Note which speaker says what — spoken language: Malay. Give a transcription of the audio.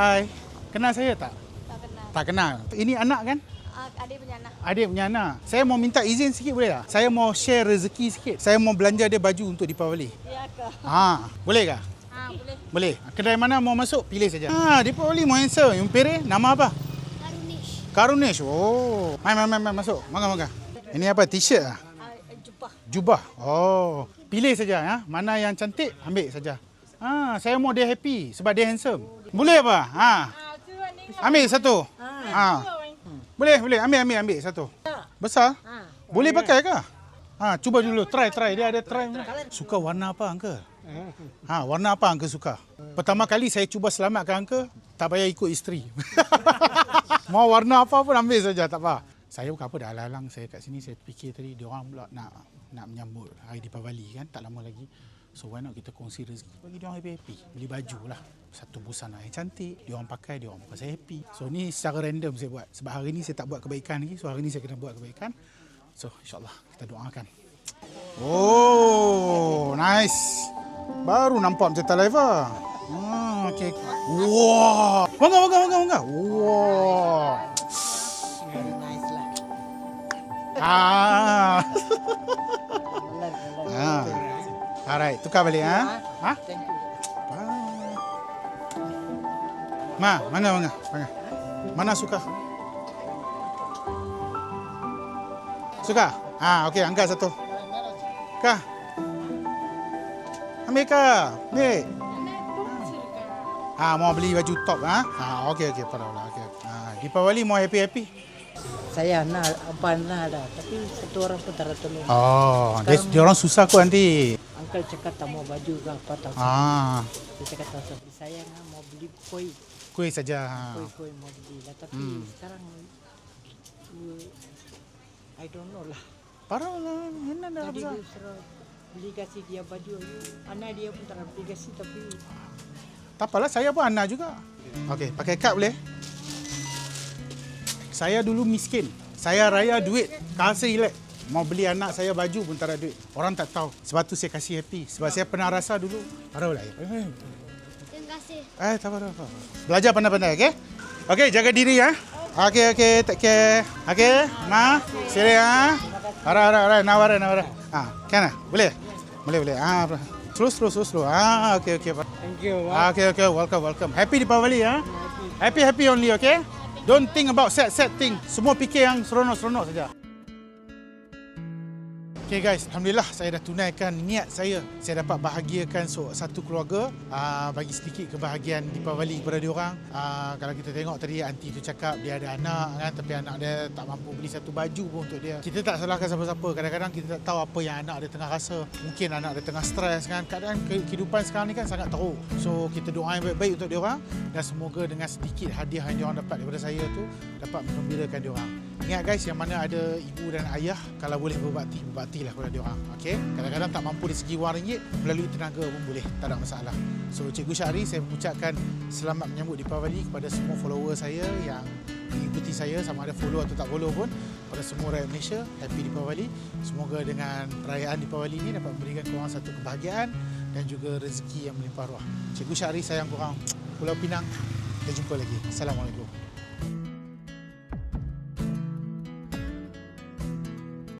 Speaker 1: Hai. Kenal saya tak?
Speaker 2: Tak kenal.
Speaker 1: Tak kenal. Ini anak kan?
Speaker 2: Uh, adik punya anak.
Speaker 1: Adik punya anak. Saya mau minta izin sikit boleh tak? Saya mau share rezeki sikit. Saya mau belanja dia baju untuk Deepavali.
Speaker 2: Ya ke?
Speaker 1: Ha, boleh ke?
Speaker 2: Ha, boleh.
Speaker 1: Boleh. Kedai mana mau masuk? Pilih saja. Ha, Deepavali mau handsome. Yung pere, nama apa?
Speaker 2: Karunish.
Speaker 1: Karunish. Oh. Mai, mai, mai, mai masuk. Makan, makan. Ini apa? T-shirt ah?
Speaker 2: Uh, jumpa.
Speaker 1: Jubah. Oh. Pilih saja ya. Mana yang cantik, ambil saja. Ha, saya mau dia happy sebab dia handsome. Boleh apa? Ha. Ambil satu. Ha. Boleh, boleh. Ambil, ambil, ambil satu. Besar? Boleh pakai ke? Ha, cuba dulu. Try, try. Dia ada try. Suka warna apa, Uncle? Ha, warna apa Uncle suka? Pertama kali saya cuba selamatkan Uncle, tak payah ikut isteri. Mau warna apa pun ambil saja, tak apa. Saya bukan apa dah halang saya kat sini saya fikir tadi dia orang pula nak nak menyambut hari Deepavali kan tak lama lagi. So why not kita kongsi rezeki bagi dia orang happy-happy. Beli baju lah. Satu busana yang cantik, dia orang pakai, dia orang pasal happy. So ni secara random saya buat. Sebab hari ni saya tak buat kebaikan lagi. So hari ni saya kena buat kebaikan. So insyaAllah kita doakan. Oh, nice. Baru nampak macam live ah. Hmm, okey. Wah. Bangga, bangga, bangga, bangga.
Speaker 3: Very nice lah.
Speaker 1: Ah. Alright, tukar balik ha. Ha?
Speaker 3: Thank you.
Speaker 1: Ma, mana mana? Mana? Mana suka? Suka? Ah, okey, angkat satu. Kah? Ambil kah? Ambil. Ah, mau beli baju top ah? Ah, okey okey, parahlah. Okey. Ah, Deepavali mau happy-happy.
Speaker 3: Saya nak apa nak ada, tapi satu orang pun tak tolong.
Speaker 1: Oh, dia, dia orang susah kok nanti.
Speaker 3: Uncle cakap tak mau baju ke apa tak.
Speaker 1: Ah,
Speaker 3: Dia cakap tak usah beli. Saya nak mau beli koi,
Speaker 1: kuih saja.
Speaker 3: koi koi mau beli lah. Tapi
Speaker 1: Hmm.
Speaker 3: sekarang uh, I don't know lah.
Speaker 1: Parahlah, enak dah
Speaker 3: Tadi
Speaker 1: besar.
Speaker 3: dia suruh beli kasih dia baju. Anak dia pun tak beli kasih tapi
Speaker 1: Tak apalah, saya pun anak juga. Okey, pakai kad boleh? Saya dulu miskin. Saya raya duit, kasih elek. Mau beli anak saya baju pun tak ada duit. Orang tak tahu. Sebab tu saya kasih happy. Sebab saya pernah rasa dulu. Parah lah. Eh,
Speaker 2: Terima kasih.
Speaker 1: eh tak apa, tak apa. Belajar pandai-pandai, okey? Okey, jaga diri ya. Okey, okey, take care. Okey, ma, sini ya. Ara, ara, ara, nawara, nawara. Ah, kan? Boleh? Boleh, boleh. Ah, slow, slow, slow, slow. Ah, okey, okey.
Speaker 3: thank you.
Speaker 1: Ah, okay, okay. Welcome, welcome. Happy Deepavali, ya. Happy, happy only, okay? Don't think about sad, sad thing. Semua fikir yang seronok-seronok saja. Okay guys, Alhamdulillah saya dah tunaikan niat saya. Saya dapat bahagiakan so, satu keluarga. Uh, bagi sedikit kebahagiaan Deepavali kepada diorang. Uh, kalau kita tengok tadi aunty tu cakap dia ada anak kan. Tapi anak dia tak mampu beli satu baju pun untuk dia. Kita tak salahkan siapa-siapa. Kadang-kadang kita tak tahu apa yang anak dia tengah rasa. Mungkin anak dia tengah stres kan. Keadaan ke- kehidupan sekarang ni kan sangat teruk. So kita doa yang baik-baik untuk diorang. Dan semoga dengan sedikit hadiah yang diorang dapat daripada saya tu. Dapat menggembirakan diorang. Ingat guys yang mana ada ibu dan ayah. Kalau boleh berbakti, berbaktilah kepada diorang. Okay? Kadang-kadang tak mampu dari segi wang ringgit. Melalui tenaga pun boleh. Tak ada masalah. So Cikgu Syahri saya mengucapkan selamat menyambut Deepavali kepada semua follower saya yang mengikuti saya sama ada follow atau tak follow pun pada semua rakyat Malaysia happy Deepavali semoga dengan perayaan Deepavali ini dapat memberikan korang satu kebahagiaan dan juga rezeki yang melimpah ruah Cikgu Syahri sayang korang Pulau Pinang kita jumpa lagi Assalamualaikum